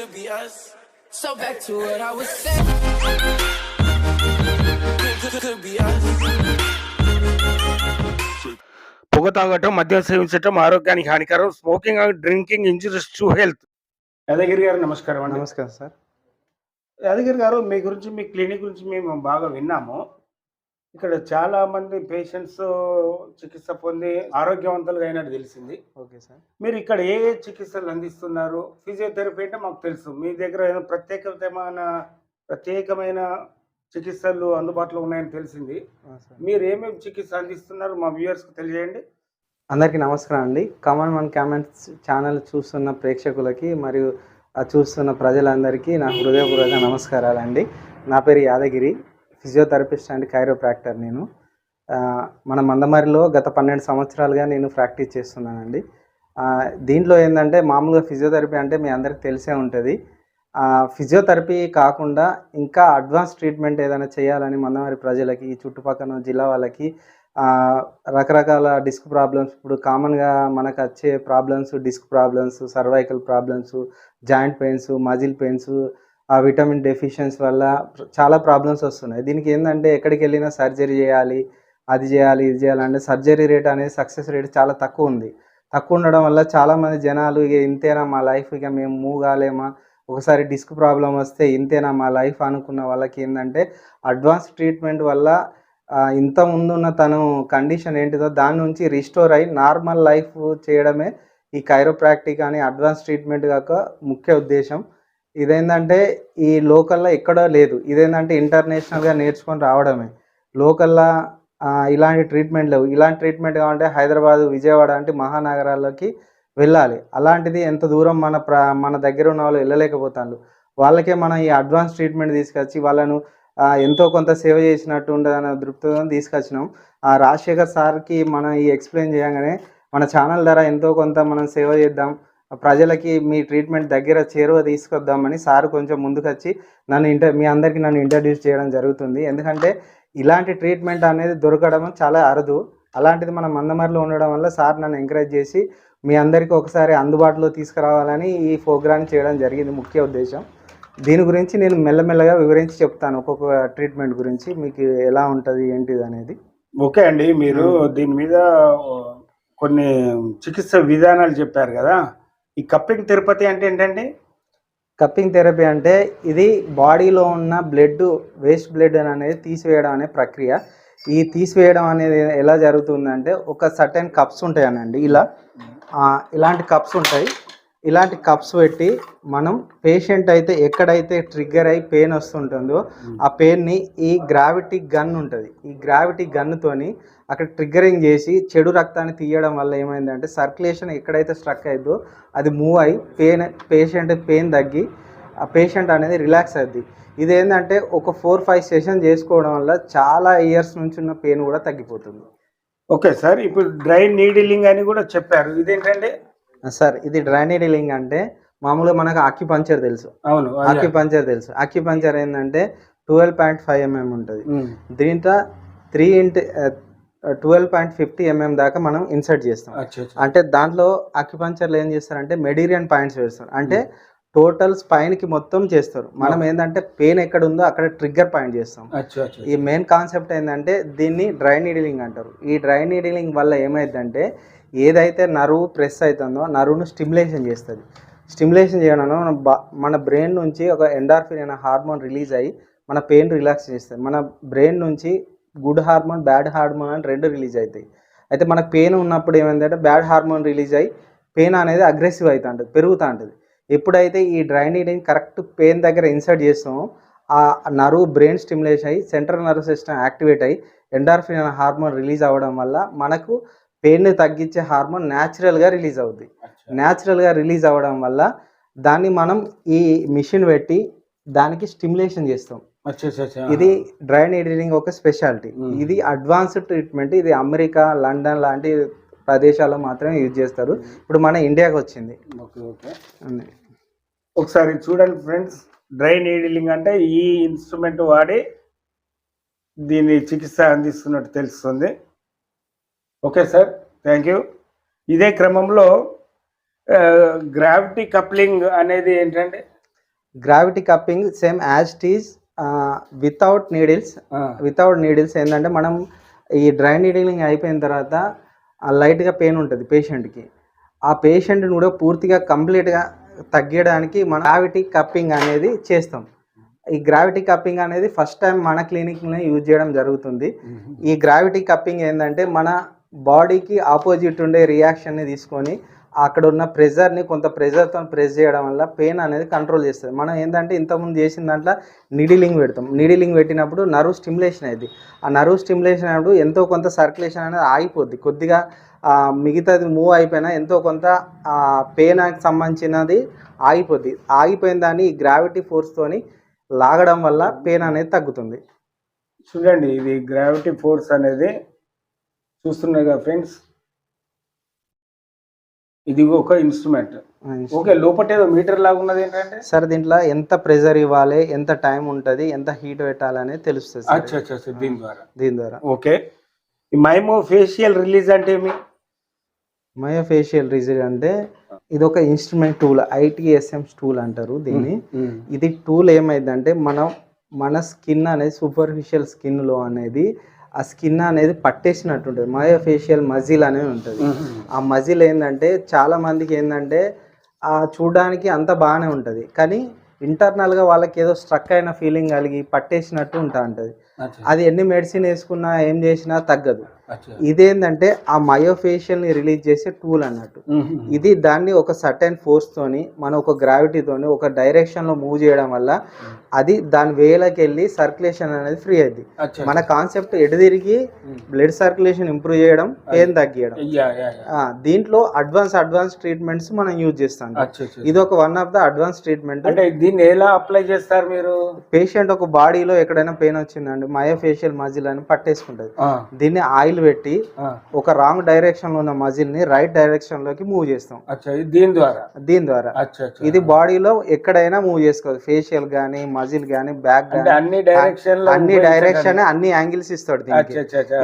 could be us. So back to what I was saying. Could, could, could be us. పొగ తాగటం మద్యం సేవించటం ఆరోగ్యానికి హానికరం smoking and drinking injuries to health Yadagiri garu నమస్కారం అండి నమస్కారం సార్ యాదగిరి గారు మీ గురించి మీ క్లినిక్ గురించి మేము బాగా విన్నాము ఇక్కడ చాలా మంది పేషెంట్స్ చికిత్స పొంది ఆరోగ్యవంతులుగా అయినట్టు తెలిసింది. Okay sir. మీరు ఇక్కడ ఏ ఏ చికిత్సలు అందిస్తున్నారు? ఫిజియోథెరపీ అంటే మాకు తెలుసు. మీ దగ్గర ఏదో ప్రత్యేకమైన ప్రత్యేకమైన చికిత్సలు అందుబాటులో ఉన్నాయని తెలిసింది. మీరు ఏమేమి చికిత్స అందిస్తున్నారు? మా వ్యూవర్స్కి తెలియజేయండి. అందరికీ నమస్కారం అండి. కామన్ మన్ కామెంట్స్ ఛానల్ చూస్తున్న ప్రేక్షకులకి మరియు చూస్తున్న ప్రజలందరికీ నా హృదయపూర్వక నమస్కారాలండి. నా పేరు యాదగిరి. ఫిజియోథెరపిస్ట్ అండ్ కైరోప్రాక్టర్ నేను. మన మందమరిలో గత పన్నెండు సంవత్సరాలుగా నేను ప్రాక్టీస్ చేస్తున్నానండి. దీంట్లో ఏంటంటే మామూలుగా ఫిజియోథెరపీ అంటే మీ అందరికి తెలిసే ఉంటుంది. ఫిజియోథెరపీ కాకుండా ఇంకా అడ్వాన్స్ ట్రీట్మెంట్ ఏదైనా చేయాలని మందమారి ప్రజలకి చుట్టుపక్కల జిల్లా వాళ్ళకి రకరకాల డిస్క్ ప్రాబ్లమ్స్ ఇప్పుడు కామన్గా మనకు వచ్చే problems disc problems cervical problems joint pains muscle pains ఆ విటమిన్ డెఫిషియన్స్ వల్ల చాలా ప్రాబ్లమ్స్ వస్తున్నాయి. దీనికి ఏంటంటే ఎక్కడికి వెళ్ళినా సర్జరీ చేయాలి అది చేయాలి ఇది చేయాలంటే సర్జరీ రేట్ అనేది సక్సెస్ రేట్ చాలా తక్కువ ఉంది. తక్కువ ఉండడం వల్ల చాలామంది జనాలు ఇక ఇంతేనా మా లైఫ్ ఇక మేము మూవ్ కాలేమా? ఒకసారి డిస్క్ ప్రాబ్లం వస్తే ఇంతేనా మా లైఫ్ అనుకున్న వాళ్ళకి ఏంటంటే అడ్వాన్స్ ట్రీట్మెంట్ వల్ల ఇంత ముందున్న తను కండిషన్ ఏంటిదో దాని నుంచి రిస్టోర్ అయ్యి నార్మల్ లైఫ్ చేయడమే ఈ కైరోప్రాక్టిక్ అని అడ్వాన్స్ ట్రీట్మెంట్ కాక ముఖ్య ఉద్దేశం. ఇదేంటంటే ఈ లోకల్లో ఎక్కడో లేదు. ఇదేంటంటే ఇంటర్నేషనల్గా నేర్చుకొని రావడమే. లోకల్లో ఇలాంటి ట్రీట్మెంట్ లేవు. ఇలాంటి ట్రీట్మెంట్ కావాలంటే హైదరాబాద్ విజయవాడ అంటే మహానగరాల్లోకి వెళ్ళాలి. అలాంటిది ఎంత దూరం మన ప్రా మన దగ్గర ఉన్న వాళ్ళు వెళ్ళలేకపోతారు వాళ్ళకే మనం ఈ అడ్వాన్స్ ట్రీట్మెంట్ తీసుకొచ్చి వాళ్ళను ఎంతో కొంత సేవ చేసినట్టు ఉండదన్న దృక్పథం తీసుకొచ్చినాం. ఆ రాజశేఖర్ సార్కి మనం ఈ ఎక్స్ప్లెయిన్ చేయగానే మన ఛానల్ ద్వారా ఎంతో కొంత మనం సేవ చేద్దాం. ప్రజలకి మీ ట్రీట్మెంట్ దగ్గర చేరువ తీసుకొద్దామని సార్ కొంచెం ముందుకొచ్చి నన్ను ఇంటర్ మీ అందరికీ నన్ను ఇంట్రడ్యూస్ చేయడం జరుగుతుంది. ఎందుకంటే ఇలాంటి ట్రీట్మెంట్ అనేది దొరకడం చాలా అరుదు. అలాంటిది మన మందమరిలో ఉండడం వల్ల సార్ నన్ను ఎంకరేజ్ చేసి మీ అందరికీ ఒకసారి అందుబాటులో తీసుకురావాలని ఈ ప్రోగ్రామ్ చేయడం జరిగింది ముఖ్య ఉద్దేశం. దీని గురించి నేను మెల్లమెల్లగా వివరించి చెప్తాను ఒక్కొక్క ట్రీట్మెంట్ గురించి. మీకు ఎలా ఉంటుంది ఏంటిది అనేది. ఓకే అండి. మీరు దీని మీద కొన్ని చికిత్స విధానాలు చెప్పారు కదా. ఈ కప్పింగ్ తిరుపతి అంటే ఏంటండి? కప్పింగ్ థెరపీ అంటే ఇది బాడీలో ఉన్న బ్లడ్ వేస్ట్ బ్లడ్ అనేది తీసివేయడం అనే ప్రక్రియ. ఈ తీసివేయడం అనేది ఎలా జరుగుతుందంటే ఒక సర్టెన్ కప్స్ ఉంటాయనండి. ఇలా ఇలాంటి కప్స్ ఉంటాయి. ఇలాంటి కప్స్ పెట్టి మనం పేషెంట్ అయితే ఎక్కడైతే ట్రిగ్గర్ అయి పెయిన్ వస్తుంటుందో ఆ పెయిన్ని ఈ గ్రావిటీ గన్ ఉంటుంది. ఈ గ్రావిటీ గన్తోని అక్కడ ట్రిగ్గరింగ్ చేసి చెడు రక్తాన్ని తీయడం వల్ల ఏమైందంటే సర్క్యులేషన్ ఎక్కడైతే స్ట్రక్ అయిందో అది మూవ్ అయ్యి పెయిన్ పేషెంట్ పెయిన్ తగ్గి ఆ పేషెంట్ అనేది రిలాక్స్ అవుద్ది ఇది ఏంటంటే ఒక ఫోర్ ఫైవ్ సెషన్ చేసుకోవడం వల్ల చాలా ఇయర్స్ నుంచి ఉన్న పెయిన్ కూడా తగ్గిపోతుంది. ఓకే సార్ ఇప్పుడు డ్రై నీడిలింగ్ అని కూడా చెప్పారు. ఇదేంటండి? సార్ ఇది డ్రైనేడింగ్ అంటే మామూలుగా మనకు అక్యుపంచర్ తెలుసు. అవును అదే. అక్యుపంచర్ తెలుసు. అక్యుపంచర్ ఏంటంటే ట్వెల్వ్ పాయింట్ ఫైవ్ ఎంఎం ఉంటుంది. దీంట్లో త్రీ ఇంటి ట్వెల్వ్ పాయింట్ ఫిఫ్టీ ఎంఎం దాకా మనం ఇన్సర్ట్ చేస్తాం. అంటే దాంట్లో అక్యుపంచర్లు ఏం చేస్తారంటే మెటీరియల్ పాయింట్స్ వేస్తారు. అంటే టోటల్ స్పైన్కి మొత్తం చేస్తారు. మనం ఏంటంటే పెయిన్ ఎక్కడ ఉందో అక్కడ ట్రిగ్గర్ పాయింట్ చేస్తాం. ఈ మెయిన్ కాన్సెప్ట్ ఏంటంటే దీన్ని డ్రై నీడిలింగ్ అంటారు. ఈ డ్రై నీడిలింగ్ వల్ల ఏమైందంటే ఏదైతే నరువు ప్రెస్ అవుతుందో నరువును స్టిమ్యులేషన్ చేస్తుంది. స్టిమ్యులేషన్ చేయడం మన మన బ్రెయిన్ నుంచి ఒక ఎండార్ఫిన్ అనే హార్మోన్ రిలీజ్ అయ్యి మన పెయిన్ రిలాక్స్ చేస్తుంది. మన బ్రెయిన్ నుంచి గుడ్ హార్మోన్ బ్యాడ్ హార్మోన్ అని రెండు రిలీజ్ అవుతాయి. అయితే మనకు పెయిన్ ఉన్నప్పుడు ఏమైందంటే బ్యాడ్ హార్మోన్ రిలీజ్ అయ్యి పెయిన్ అనేది అగ్రెసివ్ అవుతూ ఉంటుంది పెరుగుతూ ఉంటుంది ఎప్పుడైతే ఈ డ్రై నీడింగ్ కరెక్ట్ పెయిన్ దగ్గర ఇన్సర్ట్ చేస్తామో ఆ నరువు బ్రెయిన్ స్టిమ్యులేషన్ అయ్యి సెంట్రల్ నర్వ్ సిస్టమ్ యాక్టివేట్ అయ్యి ఎండార్ఫిన్ అనే హార్మోన్ రిలీజ్ అవ్వడం వల్ల మనకు పెయిన్ని తగ్గించే హార్మోన్ న్యాచురల్గా రిలీజ్ అవుద్ది. న్యాచురల్గా రిలీజ్ అవ్వడం వల్ల దాన్ని మనం ఈ మిషన్ పెట్టి దానికి స్టిమ్యులేషన్ చేస్తాం. ఇది డ్రై నీడిలింగ్ ఒక స్పెషాలిటీ. ఇది అడ్వాన్స్డ్ ట్రీట్మెంట్. ఇది అమెరికా లండన్ లాంటి ప్రదేశాల్లో మాత్రమే యూజ్ చేస్తారు. ఇప్పుడు మన ఇండియాకి వచ్చింది. ఒకసారి చూడండి ఫ్రెండ్స్. డ్రై నీడిలింగ్ అంటే ఈ ఇన్స్ట్రుమెంట్ వాడి దీని చికిత్స అందిస్తున్నట్టు తెలుస్తుంది. ఓకే సార్ థ్యాంక్ యూ ఇదే క్రమంలో గ్రావిటీ కప్లింగ్ అనేది ఏంటంటే? Gravity cupping same as these without needles without needles ఏంటంటే మనం ఈ డ్రై నీడిలింగ్ అయిపోయిన తర్వాత లైట్గా పెయిన్ ఉంటుంది పేషెంట్కి ఆ పేషెంట్ని కూడా పూర్తిగా కంప్లీట్గా తగ్గడానికి మనం గ్రావిటీ కప్పింగ్ అనేది చేస్తాం. ఈ గ్రావిటీ కప్పింగ్ అనేది ఫస్ట్ టైం మన క్లినిక్లో యూజ్ చేయడం జరుగుతుంది. ఈ గ్రావిటీ కప్పింగ్ ఏంటంటే మన బాడీకి ఆపోజిట్ ఉండే రియాక్షన్ని తీసుకొని అక్కడ ఉన్న ప్రెజర్ని కొంత ప్రెజర్తో ప్రెస్ చేయడం వల్ల పెయిన్ అనేది కంట్రోల్ చేస్తుంది. మనం ఏంటంటే ఇంతకుముందు చేసిన దాంట్లో నిడిలింగ్ పెడతాం. నిడిలింగ్ పెట్టినప్పుడు నర్వ్ స్టిమ్యులేషన్ అయింది ఆ నర్వ్ స్టిమ్యులేషన్ అయినప్పుడు ఎంతో కొంత సర్క్యులేషన్ అనేది ఆగిపోద్ది. కొద్దిగా మిగతాది మూవ్ అయిపోయినా ఎంతో కొంత పెయిన్కి సంబంధించినది ఆగిపోద్ది. ఆగిపోయిన దాన్ని ఈ గ్రావిటీ ఫోర్స్తోని లాగడం వల్ల పెయిన్ అనేది తగ్గుతుంది. చూడండి ఇది గ్రావిటీ ఫోర్స్ అనేది చూస్తున్నారు కదా ఫ్రెండ్స్? ఇది ఒక ఇన్స్ట్రుమెంట్. ఓకే లోపల ఏదో మీటర్ లాగా ఉన్నది ఏంటంటే? సార్ దీంట్లో ఎంత ప్రెజర్ ఇవ్వాలి ఎంత టైం ఉంటుంది ఎంత హీట్ పెట్టాలనేది తెలుస్తుంది అచ్చా అచ్చా దీని ద్వారా. దీని ద్వారా. ఓకే. మైమో ఫేషియల్ రిలీజ్ అంటే ఏమి? మయో ఫేషియల్ రిజర్ అంటే ఇది ఒక ఇన్స్ట్రుమెంట్ టూల్ ఐటీఎస్ఎం టూల్ అంటారు దీన్ని. ఇది టూల్ ఏమైందంటే మనం మన స్కిన్ అనేది సూపర్ఫిషియల్ స్కిన్లో అనేది ఆ స్కిన్ అనేది పట్టేసినట్టు ఉంటుంది మయో ఫేషియల్ మజిల్ అనేది ఉంటుంది. ఆ మజిల్ ఏంటంటే చాలా మందికి ఏంటంటే ఆ చూడడానికి అంత బాగానే ఉంటుంది. కానీ ఇంటర్నల్గా వాళ్ళకి ఏదో స్ట్రక్ అయిన ఫీలింగ్ కలిగి పట్టేసినట్టు ఉంటా ఉంటుంది. అది ఎన్ని మెడిసిన్ వేసుకున్నా ఏం చేసినా తగ్గదు. ఇదేంటంటే ఆ మయోఫేషియల్ని రిలీజ్ చేసే టూల్ అన్నట్టు. ఇది దాన్ని ఒక సర్టెన్ ఫోర్స్తోని మన ఒక గ్రావిటీతోని ఒక డైరెక్షన్లో మూవ్ చేయడం వల్ల అది దాని వేలకి వెళ్ళి సర్క్యులేషన్ అనేది ఫ్రీ అయింది మన కాన్సెప్ట్ ఎటు తిరిగి బ్లడ్ సర్క్యులేషన్ ఇంప్రూవ్ చేయడం పెయిన్ తగ్గియడం. దీంట్లో అడ్వాన్స్ అడ్వాన్స్ ట్రీట్మెంట్స్ మనం యూజ్ చేస్తాం. ఇది ఒక one of the advance treatment అంటే దీన్ని ఎలా అప్లై చేస్తారు మీరు? పేషెంట్ ఒక బాడీలో ఎక్కడైనా పెయిన్ వచ్చిందండి మయోఫేషియల్ మజిల్ అని పట్టేసుకుంటుంది. దీన్ని ఆయిల్ పెట్టి ఒక రాంగ్ డైరెక్షన్లో ఉన్న మజిల్ని రైట్ డైరెక్షన్లోకి మూవ్ చేస్తాం. దీని ద్వారా? దీని ద్వారా. ఇది బాడీలో ఎక్కడైనా మూవ్ చేసుకోవచ్చు. ఫేషియల్ గానీ మజిల్ గానీ బ్యాక్ అన్ని డైరెక్షన్ అన్ని డైరెక్షన్ అన్ని యాంగిల్స్ ఇస్తాడు దీనికి.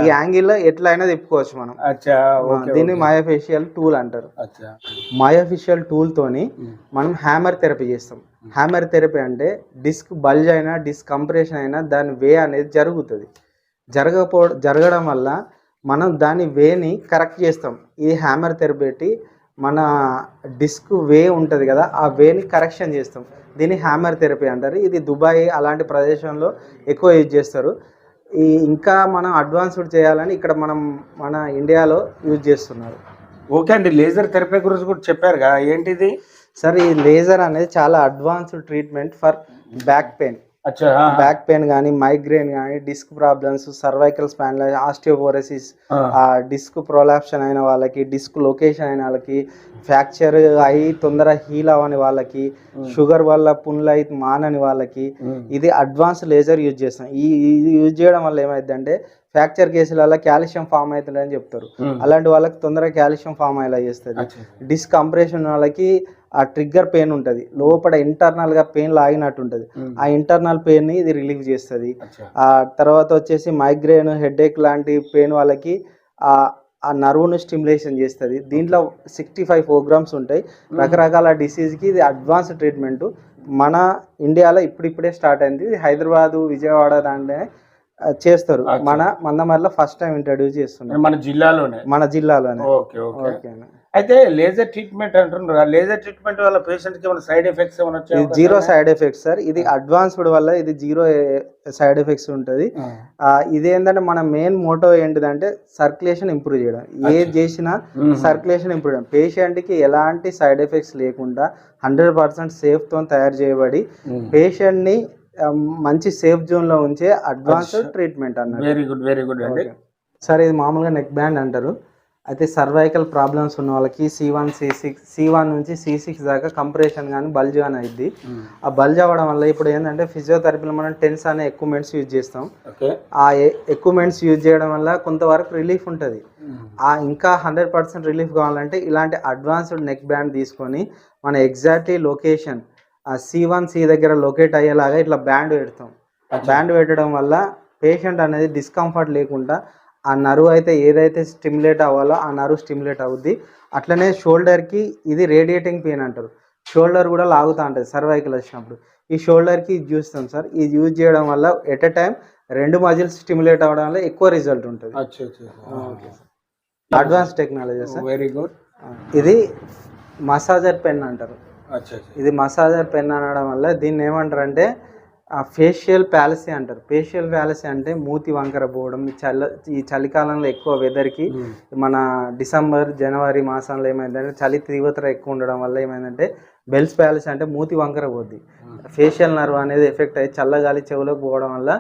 ఈ యాంగిల్లో ఎట్లయినా తిప్పుకోవచ్చు మనం. దీన్ని మయోఫేషియల్ టూల్ అంటారు. అచ్చా. మయోఫిషియల్ టూల్ తోని మనం హ్యామర్ థెరపీ చేస్తాం. హ్యామర్ థెరపీ అంటే డిస్క్ బల్జ్ అయినా డిస్క్ కంప్రెషన్ అయినా దాని వే అనేది జరుగుతుంది. జరగపో జరగడం వల్ల మనం దాని వేని కరెక్ట్ చేస్తాం. ఈ హ్యామర్ థెరపీ మన డిస్క్ వే ఉంటుంది కదా ఆ వేని కరెక్షన్ చేస్తాం. దీన్ని హ్యామర్ థెరపీ అంటారు. ఇది దుబాయ్ అలాంటి ప్రదేశంలో ఎక్కువ యూజ్ చేస్తారు. ఈ ఇంకా మనం అడ్వాన్స్డ్ చేయాలని ఇక్కడ మనం మన ఇండియాలో యూజ్ చేస్తున్నారు. ఓకే అండి లేజర్ థెరపీ గురించి కూడా చెప్పారు కదా ఏంటిది? సార్ ఈ లేజర్ అనేది చాలా advanced treatment for back pain. Back pain కానీ మైగ్రేన్ కానీ డిస్క్ ప్రాబ్లమ్స్ సర్వైకల్ స్పాన్ ఆస్టియోపోరసిస్ డిస్క్ ప్రొలాప్షన్ అయిన వాళ్ళకి డిస్క్ లొకేషన్ అయిన వాళ్ళకి ఫ్రాక్చర్ అయి తొందర హీల్ అవ్వని వాళ్ళకి షుగర్ వల్ల పుండ్లు అయి మానని వాళ్ళకి. ఇది అడ్వాన్స్ లేజర్ యూజ్ చేస్తాం. ఈ ఇది యూజ్ చేయడం వల్ల ఏమైందంటే ఫ్రాక్చర్ కేసులలో కాల్షియం ఫామ్ అవుతుందని చెప్తారు. అలాంటి వాళ్ళకి తొందరగా కాల్షియం ఫామ్ అయ్యేలా చేస్తుంది. డిస్క్ కంప్రెషన్ వాళ్ళకి ఆ ట్రిగ్గర్ పెయిన్ ఉంటుంది. లోపల internal గా పెయిన్ లాగినట్టు ఉంటుంది. ఆ ఇంటర్నల్ పెయిన్ని ఇది రిలీవ్ చేస్తుంది. ఆ తర్వాత వచ్చేసి మైగ్రేన్ హెడేక్ లాంటి పెయిన్ వాళ్ళకి ఆ ఆ నర్వ్ను స్టిమ్యులేషన్ చేస్తుంది. దీంట్లో సిక్స్టీ ఫైవ్ ప్రోగ్రామ్స్ ఉంటాయి. రకరకాల డిసీజ్కి ఇది అడ్వాన్స్ ట్రీట్మెంట్ మన ఇండియాలో ఇప్పుడిప్పుడే స్టార్ట్ అయింది. ఇది హైదరాబాదు విజయవాడ దాంట్లో చేస్తారు. మన మందమర్లో ఫస్ట్ టైం ఇంట్రడ్యూస్ చేస్తున్నారు. మన జిల్లాలోనే? మన జిల్లాలోనే. Okay okay. ఓకే అయితే లేజర్ ట్రీట్మెంట్ అంటున్నారు. ఆ లేజర్ ట్రీట్మెంట్ వల్ల పేషెంట్కి ఏమైనా సైడ్ ఎఫెక్ట్స్ ఏమైనా వచ్చాయి ఇది జీరో సైడ్ ఎఫెక్ట్స్ సార్. ఇది అడ్వాన్స్డ్ వల్ల ఇది జీరో సైడ్ ఎఫెక్ట్స్ ఉంటుంది. ఇది ఏంటంటే మన మెయిన్ మోటో ఏంటిదంటే సర్క్యులేషన్ ఇంప్రూవ్ చేయడం. ఏది చేసినా సర్క్యులేషన్ ఇంప్రూవ్ చేయడం. పేషెంట్కి ఎలాంటి సైడ్ ఎఫెక్ట్స్ లేకుండా హండ్రెడ్ పర్సెంట్ సేఫ్తో తయారు చేయబడి పేషెంట్ని మంచి సేఫ్ జోన్లో ఉంచే అడ్వాన్స్డ్ ట్రీట్మెంట్ అన్నట్టు వెరీ గుడ్ వెరీ గుడ్ అండి. సార్ ఇది మామూలుగా నెక్ బ్యాండ్ అంటారు. అయితే సర్వైకల్ ప్రాబ్లమ్స్ ఉన్న వాళ్ళకి C one C six C one నుంచి సి సిక్స్ దాకా కంప్రెషన్ కానీ బల్జ్ కానీ అయింది ఆ బల్జ్ అవ్వడం వల్ల ఇప్పుడు ఏంటంటే ఫిజియోథెరపీలో మనం టెన్స్ అనే ఎక్విప్మెంట్స్ యూజ్ చేస్తాం. ఓకే. ఆ ఎక్విప్మెంట్స్ యూజ్ చేయడం వల్ల కొంతవరకు రిలీఫ్ ఉంటుంది. ఆ ఇంకా హండ్రెడ్ పర్సెంట్ రిలీఫ్ కావాలంటే ఇలాంటి అడ్వాన్స్డ్ నెక్ బ్యాండ్ తీసుకొని మన ఎగ్జాక్ట్లీ లొకేషన్ ఆ సి వన్ సి దగ్గర లొకేట్ అయ్యేలాగా ఇట్లా బ్యాండ్ పెడతాం బ్యాండ్ పెట్టడం వల్ల పేషెంట్ అనేది డిస్కంఫర్ట్ లేకుండా ఆ నరువు అయితే ఏదైతే స్టిమ్యులేట్ అవ్వాలో ఆ నరువు స్టిమ్యులేట్ అవుద్ది. అట్లనే షోల్డర్కి ఇది రేడియేటింగ్ పెయిన్ అంటారు. షోల్డర్ కూడా లాగుతూ ఉంటుంది సర్వైకల్ వచ్చినప్పుడు. ఈ షోల్డర్కి ఇది చూస్తాం సార్. ఇది యూజ్ చేయడం వల్ల ఎట్ ఎ టైం రెండు మజిల్స్ స్టిమ్యులేట్ అవ్వడం వల్ల ఎక్కువ రిజల్ట్ ఉంటుంది. Advance technology sir. Very good ఇది మసాజర్ పెన్ అంటారు. ఇది మసాజర్ పెన్ అనడం వల్ల దీన్ని ఏమంటారు అంటే ఫేషియల్ ప్యాలసీ అంటారు. ఫేషియల్ ప్యాలసీ అంటే మూతి వంకర పోవడం ఈ చల్ల ఈ చలికాలంలో ఎక్కువ వెదర్కి మన డిసెంబర్ జనవరి మాసంలో ఏమైందంటే చలి తీవ్రత ఎక్కువ ఉండడం వల్ల ఏమైందంటే బెల్స్ ప్యాలసీ అంటే మూతి వంకర పోద్ది. ఫేషియల్ నర్వ్ అనేది ఎఫెక్ట్ అయ్యి చల్లగాలి చెవులోకి పోవడం వల్ల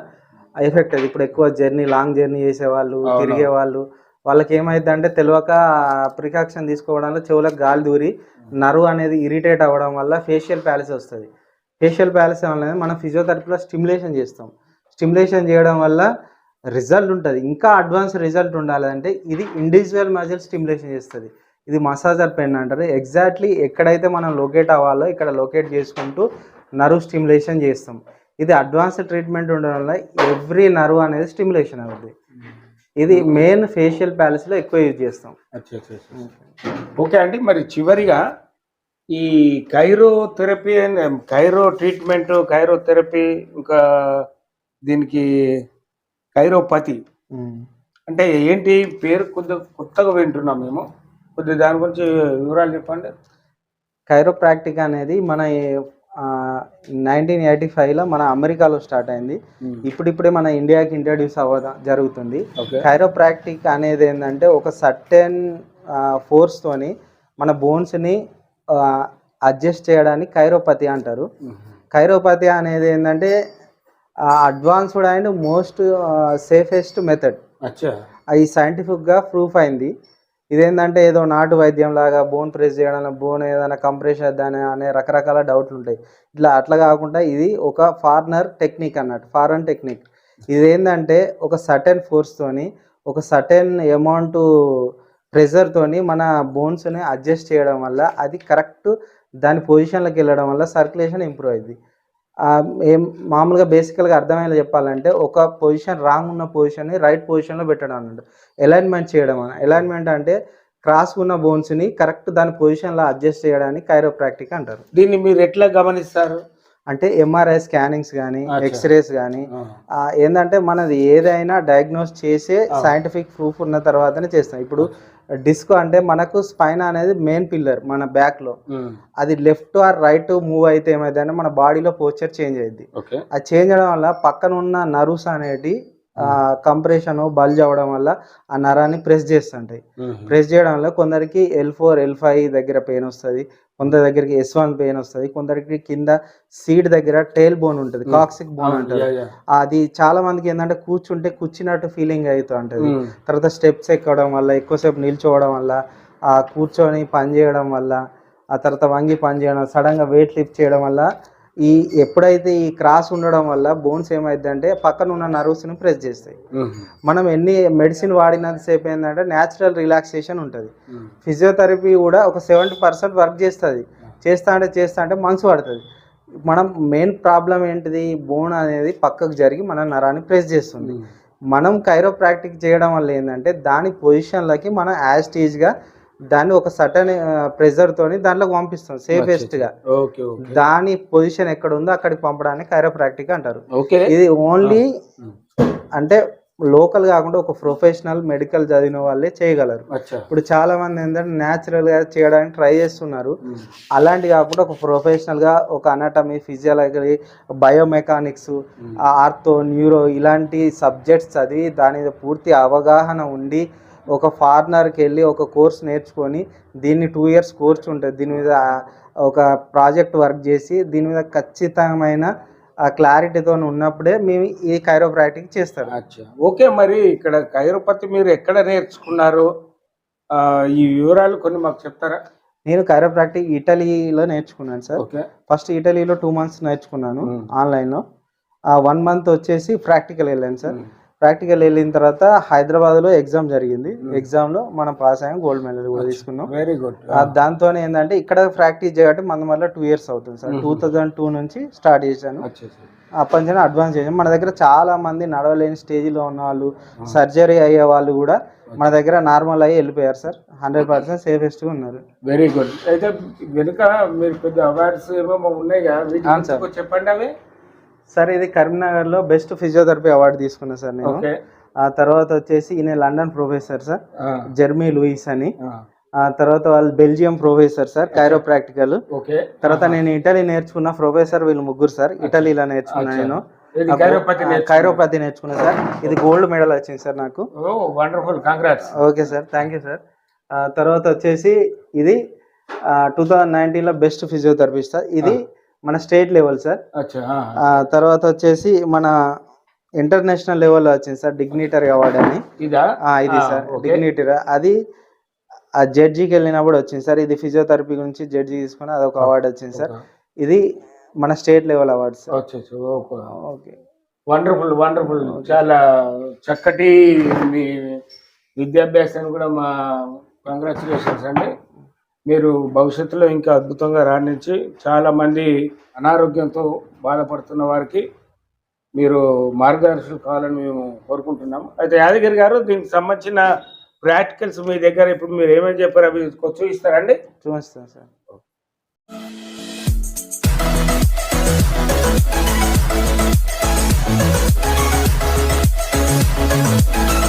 ఎఫెక్ట్ అది. ఇప్పుడు ఎక్కువ జర్నీ లాంగ్ జర్నీ చేసే వాళ్ళు అవును. తిరిగే వాళ్ళు వాళ్ళకి ఏమైంది అంటే తెలియక ప్రికాక్షన్ తీసుకోవడం వల్ల చెవులకు గాలి దూరి నర్వ్ అనేది ఇరిటేట్ అవ్వడం వల్ల ఫేషియల్ ప్యాలసీ వస్తుంది. ఫేషియల్ ప్యాలెస్ అనేది మనం ఫిజియోథెరపీలో స్టిమ్యులేషన్ చేస్తాం. స్టిమ్యులేషన్ చేయడం వల్ల రిజల్ట్ ఉంటుంది. ఇంకా అడ్వాన్స్ రిజల్ట్ ఉండాలంటే ఇది ఇండివిజువల్ మజిల్ స్టిమ్యులేషన్ చేస్తుంది. ఇది మసాజర్ పెన్ అంటారు. ఎగ్జాక్ట్లీ ఎక్కడైతే మనం లొకేట్ అవ్వాలో ఇక్కడ లొకేట్ చేసుకుంటూ నర్వ్ స్టిమ్యులేషన్ చేస్తాం. ఇది అడ్వాన్స్ ట్రీట్మెంట్ ఉండడం వల్ల ఎవ్రీ నర్వ్ అనేది స్టిమ్యులేషన్ అవుతుంది ఇది మెయిన్ ఫేషియల్ ప్యాలెస్లో ఎక్కువ యూజ్ చేస్తాం. ఓకే అండి మరి చివరిగా ఈ chiro therapy chiro treatment chiro therapy ఇంకా దీనికి కైరోపతి. అంటే ఏంటి పేరు కొద్దిగా కొత్తగా వింటున్నాం మేము. కొద్దిగా దాని గురించి వివరాలు చెప్పండి. కైరోప్రాక్టిక్ అనేది మన నైన్టీన్ ఎయిటీ ఫైవ్లో మన అమెరికాలో స్టార్ట్ అయింది. ఇప్పుడిప్పుడే మన ఇండియాకి ఇంట్రడ్యూస్ అవ్వడం జరుగుతుంది. ఓకే. కైరోప్రాక్టిక్ అనేది ఏంటంటే ఒక సర్టెన్ ఫోర్స్తోని మన బోన్స్ని అడ్జస్ట్ చేయడానికి కైరోపతి అంటారు. కైరోపతి అనేది ఏంటంటే advanced and most safest method అచ్చా. అది సైంటిఫిక్గా ప్రూఫ్ అయింది. ఇదేంటంటే ఏదో నాటు వైద్యం లాగా బోన్ ప్రెస్ చేయడం బోన్ ఏదైనా కంప్రెషన్ దాని అనే రకరకాల డౌట్లు ఉంటాయి. ఇట్లా అట్లా కాకుండా ఇది ఒక ఫార్నర్ టెక్నిక్ అన్నట్టు ఫారెన్ టెక్నిక్ ఇదేంటంటే ఒక సర్టెన్ ఫోర్స్తోని ఒక సర్టెన్ అమౌంట్ ప్రెజర్తోని మన బోన్స్ని అడ్జస్ట్ చేయడం వల్ల అది కరెక్ట్ దాని పొజిషన్లోకి వెళ్ళడం వల్ల సర్క్యులేషన్ ఇంప్రూవ్ అయింది ఏం మామూలుగా బేసికల్గా అర్థమయ్యేలా చెప్పాలంటే ఒక పొజిషన్ రాంగ్ ఉన్న పొజిషన్ని రైట్ పొజిషన్లో పెట్టడం అన్నట్టు. అలైన్మెంట్ చేయడం అని అలైన్మెంట్ అంటే క్రాస్ ఉన్న బోన్స్ని కరెక్ట్ దాని పొజిషన్లో అడ్జస్ట్ చేయడానికి కైరోప్రాక్టిక్ అంటారు. దీన్ని మీరు ఎట్లా గమనిస్తారు? అంటే ఎంఆర్ఐ స్కానింగ్స్ కానీ. ఎక్స్రేస్ కానీ ఏంటంటే మనది ఏదైనా డయాగ్నోస్ చేసే. సైంటిఫిక్ ప్రూఫ్ ఉన్న తర్వాతనే చేస్తాం. ఇప్పుడు డిస్క్ అంటే మనకు స్పైన్ అనేది మెయిన్ పిల్లర్ మన బ్యాక్లో. అది లెఫ్ట్ ఆర్ రైట్ మూవ్ అయితే ఏమైందంటే మన బాడీలో పోస్చర్ చేంజ్ అయింది అది చేంజ్ అవడం వల్ల పక్కన ఉన్న నర్వ్స్ అనేటి కంప్రెషన్ బల్జ్ అవ్వడం వల్ల ఆ నరాన్ని ప్రెస్ చేస్తుంటాయి. ప్రెస్ చేయడం వల్ల కొందరికి ఎల్ ఫోర్ ఎల్ ఫైవ్ దగ్గర పెయిన్ వస్తుంది కొందరి దగ్గరికి ఎస్ వన్ పెయిన్ వస్తుంది కొందరికి కింద సీట్ దగ్గర టేల్ బోన్ ఉంటుంది. కాక్సిక్ బోన్ అంటారు. అది చాలా మందికి ఏంటంటే కూర్చుంటే కూర్చున్నట్టు ఫీలింగ్ అవుతూ ఉంటుంది. తర్వాత స్టెప్స్ ఎక్కడం వల్ల ఎక్కువసేపు నిల్చోవడం వల్ల ఆ కూర్చొని పని చేయడం వల్ల ఆ తర్వాత వంగి పని చేయడం సడన్గా వెయిట్ లిఫ్ట్ చేయడం వల్ల ఈ ఎప్పుడైతే ఈ క్రాస్ ఉండడం వల్ల బోన్స్ ఏమైందంటే పక్కన ఉన్న నర్వ్స్ని ప్రెస్ చేస్తాయి. మనం ఎన్ని మెడిసిన్ వాడినంతసేపు ఏంటంటే న్యాచురల్ రిలాక్సేషన్ ఉంటుంది. ఫిజియోథెరపీ కూడా ఒక సెవెంటీ పర్సెంట్ వర్క్ చేస్తుంది. చేస్తా అంటే చేస్తా అంటే మనసు పడుతుంది. మనం మెయిన్ ప్రాబ్లం ఏంటిది? బోన్ అనేది పక్కకు జరిగి మన నరాన్ని ప్రెస్ చేస్తుంది. మనం కైరోప్రాక్టిక్ చేయడం వల్ల ఏంటంటే దాని పొజిషన్లకి మనం యాజ్గా దాన్ని ఒక సటన్ ప్రెజర్ తోని దాంట్లోకి పంపిస్తాం సేఫెస్ట్గా దాని పొజిషన్ ఎక్కడ ఉందో అక్కడికి పంపడానికి కైరోప్రాక్టిక్ అంటారు. ఓకే. ఇది ఓన్లీ అంటే లోకల్ కాకుండా ఒక ప్రొఫెషనల్ మెడికల్ చదివిన వాళ్ళే చేయగలరు. ఇప్పుడు చాలా మంది ఏంటంటే న్యాచురల్గా చేయడానికి ట్రై చేస్తున్నారు. అలాంటి కాకుండా ఒక ప్రొఫెషనల్గా ఒక anatomy physiology biomechanics ortho neuro ఇలాంటి సబ్జెక్ట్స్ చదివి దాని మీద పూర్తి అవగాహన ఉండి ఒక ఫారినర్కి వెళ్ళి ఒక కోర్స్ నేర్చుకొని దీన్ని టూ ఇయర్స్ కోర్స్ ఉంటుంది. దీని మీద ఒక ప్రాజెక్ట్ వర్క్ చేసి దీని మీద ఖచ్చితమైన క్లారిటీతో ఉన్నప్పుడే మేము ఈ కైరోప్రాక్టిక్ అచ్చా. ఓకే మరి ఇక్కడ కైరోపతి మీరు ఎక్కడ నేర్చుకున్నారు? ఆ, ఈ వివరాలు కొన్ని మాకు చెప్తారా? నేను కైరోప్రాక్టిక్ ఇటలీలో నేర్చుకున్నాను సార్. ఓకే. ఫస్ట్ ఇటలీలో టూ మంత్స్ నేర్చుకున్నాను. ఆన్లైన్లో ఆ వన్ మంత్ వచ్చేసి ప్రాక్టికల్ వెళ్ళాను సార్. ప్రాక్టికల్ వెళ్ళిన తర్వాత హైదరాబాద్లో ఎగ్జామ్ జరిగింది. ఎగ్జామ్లో మనం పాస్ అయ్యాం గోల్డ్ మెడల్ కూడా తీసుకున్నాం. వెరీ గుడ్ దాంతో ఏంటంటే ఇక్కడ ప్రాక్టీస్ చేయబట్టి మన వల్ల టూ ఇయర్స్ అవుతుంది సార్. టూ థౌజండ్ టూ నుంచి స్టార్ట్ చేశాను. అప్పటి నుంచి అడ్వాన్స్ చేసాం మన దగ్గర చాలా మంది నడవలేని స్టేజ్లో ఉన్న వాళ్ళు సర్జరీ అయ్యే వాళ్ళు కూడా మన దగ్గర నార్మల్ అయ్యి వెళ్ళిపోయారు సార్. హండ్రెడ్ పర్సెంట్ సేఫెస్ట్గా ఉన్నారు. వెరీ గుడ్ అయితే వెనుక మీరు పెద్ద అవార్డ్స్ ఏమేమో ఉన్నాయి కదా. చెప్పండి అవి. సార్ ఇది కరీంనగర్లో బెస్ట్ ఫిజియోథెరపీ అవార్డు తీసుకున్నా సార్ నేను. ఆ తర్వాత వచ్చేసి ఈయన London professor sir Jeremy Lewis అని. ఆ, తర్వాత వాళ్ళు Belgium professor sir chiro practical తర్వాత నేను ఇటలీ నేర్చుకున్న ప్రొఫెసర్ వీళ్ళు ముగ్గురు సార్ ఇటలీలో నేర్చుకున్నా. నేను. కైరోపతి నేర్చుకున్నా. సార్. ఇది గోల్డ్ మెడల్ వచ్చింది సార్ నాకు. Wonderful congrats okay sir thank you sir. తర్వాత వచ్చేసి ఇది టూ థౌజండ్ నైన్టీన్లో బెస్ట్ ఫిజియోథెరపిస్ట్ సార్. ఇది మన స్టేట్ లెవెల్ సార్. తర్వాత వచ్చేసి మన ఇంటర్నేషనల్ లెవెల్లో వచ్చింది సార్ డిగ్నిటరీ అవార్డ్ అని. ఇదా? సార్. డిగ్నిటరీ. అది ఆ జడ్జికి వెళ్ళినప్పుడు వచ్చింది సార్ ఇది ఫిజియోథెరపీ గురించి జడ్జి తీసుకుని అదొక అవార్డు వచ్చింది సార్. ఇది మన స్టేట్ లెవెల్ అవార్డు సార్. వచ్చేసి ఓకే. ఓకే. వండర్ఫుల్ వండర్ఫుల్ చాలా చక్కటి మీ విద్యాభ్యాసాన్ని కూడా మా కంగ్రాచులేషన్స్ అండి. మీరు భవిష్యత్తులో ఇంకా అద్భుతంగా రాణించి చాలామంది అనారోగ్యంతో బాధపడుతున్న వారికి మీరు మార్గదర్శకులు కావాలని మేము కోరుకుంటున్నాం. అయితే యాదగిరి గారు దీనికి సంబంధించిన ప్రాక్టికల్స్ మీ దగ్గర ఇప్పుడు మీరు ఏమేమి చెప్పారు అవి చూపిస్తారండి? చూపిస్తాను సార్. Thank